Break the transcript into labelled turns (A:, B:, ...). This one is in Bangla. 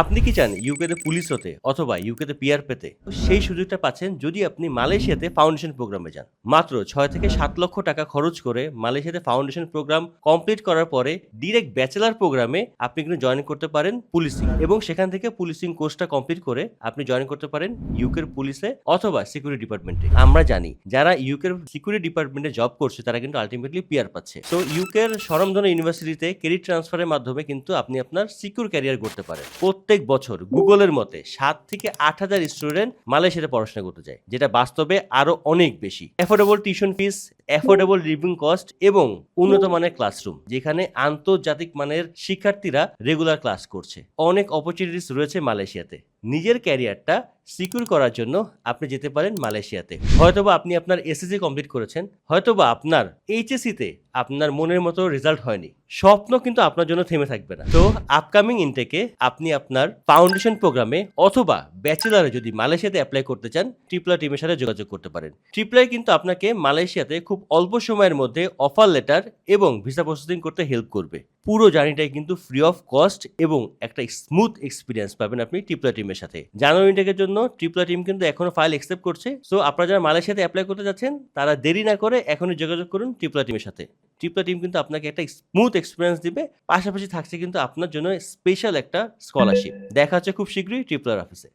A: আপনি কি চান ইউকেতে পুলিশ হতে অথবা ইউকেতে পিআর পেতে? সেই সুযোগটা পাচ্ছেন যদি আপনি মালয়েশিয়াতে ফাউন্ডেশন প্রোগ্রামে যান। মাত্র ছয় থেকে সাত লক্ষ টাকা খরচ করে মালয়েশিয়াতে ফাউন্ডেশন প্রোগ্রাম কমপ্লিট করার পরে ডিরেক্ট ব্যাচেলার প্রোগ্রামে আপনি কিন্তু জয়েন করতে পারেন পুলিশিং এবং সেখান থেকে পুলিশিং কোর্সটা কমপ্লিট করে আপনি জয়েন করতে পারেন ইউকের পুলিশে অথবা সিকিউরিটি ডিপার্টমেন্টে আমরা জানি, যারা ইউকের সিকিউরিটি ডিপার্টমেন্টে জব করছে, তারা কিন্তু আলটিমেটলি পিআর পাচ্ছে। তো ইউকের সরমধন ইউনিভার্সিটিতে ক্রেডিট ট্রান্সফারের মাধ্যমে কিন্তু আপনি আপনার সিকিউর ক্যারিয়ার করতে পারেন। প্রত্যেক বছর গুগলের মতে সাত থেকে আট হাজার স্টুডেন্ট মালয়েশিয়াতে পড়াশোনা করতে যায় যেটা বাস্তবে আরও অনেক বেশি। Affordable tuition fees affordable living cost এবং উন্নত মানের ক্লাসরুম যেখানে আন্তর্জাতিক মানের শিক্ষার্থীরা রেগুলার ক্লাস করছে। অনেক অপরচুনিটিস রয়েছে মালয়েশিয়াতে। নিজের ক্যারিয়ারটা সিকিউর করার জন্য আপনি যেতে পারেন মালয়েশিয়াতে। হয়তোবা আপনি আপনার এসএসসি কমপ্লিট করেছেন, হয়তোবা আপনার এইচএসসিতে আপনার মনের মতো রেজাল্ট হয়নি। স্বপ্ন কিন্তু আপনার জন্য থেমে থাকবে না। তো আপকামিং ইনটেকে আপনি আপনার ফাউন্ডেশন প্রোগ্রামে অথবা ব্যাচেলারে যদি মালয়েশিয়াতে অ্যাপ্লাই করতে চান ট্রিপলা টিমের সাথে যোগাযোগ করতে পারেন। ট্রিপ্লাই কিন্তু আপনাকে মালয়েশিয়াতে খুব অল্প সময়ের মধ্যে অফার লেটার এবং ভিসা প্রসেসিং করতে হেল্প করবে। পুরো জার্নিটাই কিন্তু ফ্রি অফ কস্ট এবং একটা স্মুথ এক্সপিরিয়েন্স পাবেন আপনি ট্রিপলা টিমের সাথে। জানুয়ারি ইনটেকের জন্য ট্রিপলা টিম কিন্তু এখনও ফাইল অ্যাকসেপ্ট করছে। সো আপনারা যারা মালয়েশিয়াতে অ্যাপ্লাই করতে যাচ্ছেন, তারা দেরি না করে এখনই যোগাযোগ করুন ট্রিপলা টিমের সাথে। ট্রিপলা টিম কিন্তু আপনাকে একটা স্মুথ এক্সপিরিয়েন্স দিবে, পাশাপাশি থাকছে কিন্তু আপনার জন্য স্পেশাল একটা স্কলারশিপ দেখা হচ্ছে খুব শীঘ্রই ট্রিপলার অফিসে